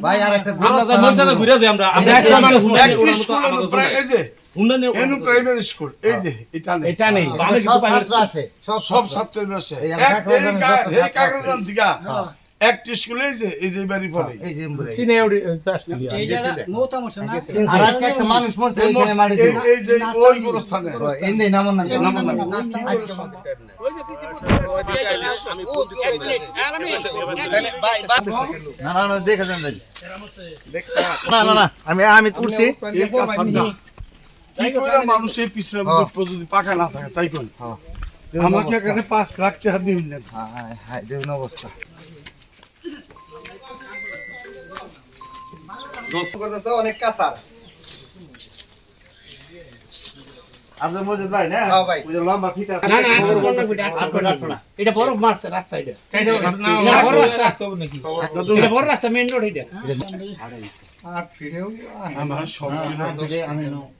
ভাই আর একটা ঘুরে যাই আমরা। স্কুল এই যে এটা নেই। এটা নেই। সব ছাত্র আছে সব সব ছাত্র। আছে। একটি স্কুলে এই যে এই যে বাড়ি পড়ে এই যে এই জায়গা মৌতা মশা না? আর আজকে একটা মানুষ মরছে এই যে ওই গোরস্থানে। এই নেই না না। আমি আমি উঠছি। এই কাজটা। কি করে মানুষ এই পিছনে। যদি পাকা না থাকে তাই কোন হ্যাঁ। আমাকে এখানে পাঁচ লাখ টাকা দিন না। হাই অনেক কাঁচার আপনার মজুদ ভাই না? হ্যাঁ ভাই। ওই লম্বা ফিতা আছে। না, না, না। এটা বরফ মারছে রাস্তা এটা। এটা বড় রাস্তা। এটা বড় রাস্তা মেইন রোড এটা। আমার সব হ্যাঁ, হ্যাঁ, হ্যাঁ, হ্যাঁ, হ্যাঁ। আর আমরা আমি-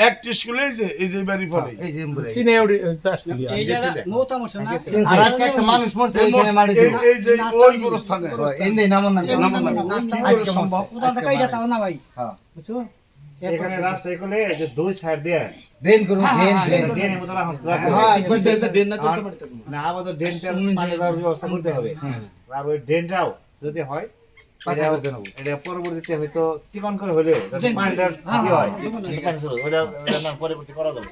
হ্যাঁ, একটি স্কুলে যে এই যে বাড়ি পড়ে। এই যে এমবুড়ে। সিনে ওডি চার্জছি এই জায়গা মৌতা মশা না? আর আজকে একটা মানুষ মরছে এইখানে মাটি দিয়ে এই যে ওই গোরস্থানে এই নেই নামন না নামন না। আজকে সম্ভব কোথাও কাইটা তাও না ভাই? হ্যাঁ। বুঝছ? এখানে রাস্তায় করলে যে দুই সাইড দিয়ে। ড্রেন করুন ড্রেন ড্রেন। ড্রেনের মতো রাখুন হ্যাঁ ড্রেন না করতে পারতাম। না। না আমাদের ড্রেনটা পানি ব্যবস্থা করতে হবে। আর ওই ড্রেনটাও যদি হয় এটা পরবর্তীতে হয়তো চিকন করে হলেও পানিটা হয় না পরবর্তী করা যাবে।